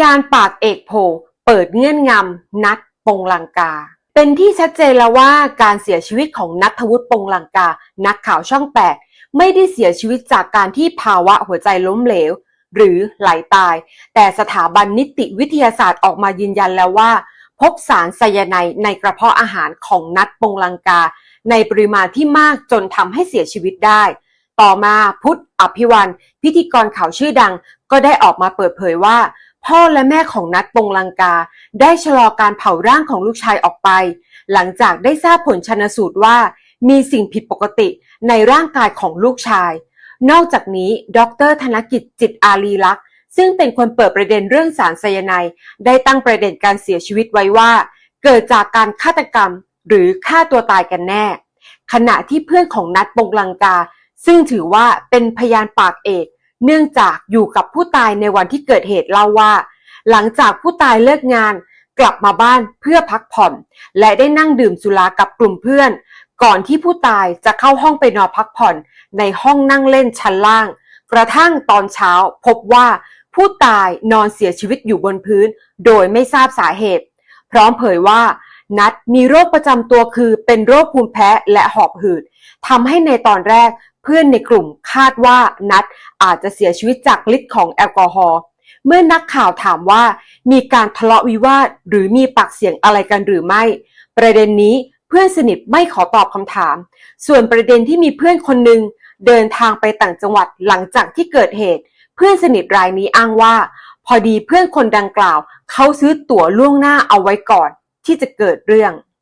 ยานปากเอกโผเปิดเงื่อนงำนัดปงลังกา เป็นที่ชัดเจนแล้วว่าการเสียชีวิตของนัทวุฒิปงลังกา นักข่าวช่องแปดไม่ได้เสียชีวิตจากการที่ภาวะหัวใจล้มเหลว หรือไหลตาย แต่สถาบันนิติวิทยาศาสตร์ออกมายืนยันแล้วว่า พบสารไซยาไนในกระเพาะอาหารของนัดปงลังกา ในปริมาณที่มากจนทำให้เสียชีวิตได้ ต่อมาพุทธอภิวันพิธีกรข่าวชื่อดังก็ได้ออกมาเปิดเผยว่า พ่อและแม่ของนัดปงลังกา ได้ชะลอการเผาร่างของลูกชายออกไป หลังจากได้ทราบผลชนสูตรว่า มีสิ่งผิดปกติในร่างกายของลูกชาย นอกจากนี้ ดร ธนกิจจิตอารีลักษ์ซึ่งเป็นคนเปิดประเด็นเรื่องสารไซยาไนด์ได้ตั้งประเด็นการเสียชีวิตไว้ว่า เกิดจากการฆาตกรรม หรือฆ่าตัวตายกันแน่ ขณะที่เพื่อนของนัดปงลังกา ซึ่งถือว่าเป็นพยานปากเอก เนื่องจากอยู่กับผู้ตายในวันที่เกิดเหตุเล่าว่า หลังจากผู้ตายเลิกงานกลับมาบ้านเพื่อพักผ่อน และได้นั่งดื่มสุรากับกลุ่มเพื่อน ก่อนที่ผู้ตายจะเข้าห้องไปนอนพักผ่อน ในห้องนั่งเล่นชั้นล่าง กระทั่งตอนเช้าพบว่าผู้ตายนอนเสียชีวิตอยู่บนพื้น โดยไม่ทราบสาเหตุ พร้อมเผยว่า นัดมีโรคประจำตัวคือเป็นโรคภูมิแพ้และหอบหืดทำให้ในตอนแรก เพื่อนในกลุ่มคาดว่านัดอาจจะเสียชีวิตจากฤทธิ์ของแอลกอฮอล์เมื่อนักข่าวถามว่ามีการทะเลาะวิวาทหรือมีปากเสียงอะไรกันหรือไม่ ประเด็นนี้เพื่อนสนิทไม่ขอตอบคำถาม ส่วนประเด็นที่มีเพื่อนคนหนึ่งเดินทางไปต่างจังหวัดหลังจากที่เกิดเหตุ เพื่อนสนิทรายนี้อ้างว่า พอดีเพื่อนคนดังกล่าว เขาซื้อตั๋วล่วงหน้าเอาไว้ก่อน ที่จะเกิดเรื่อง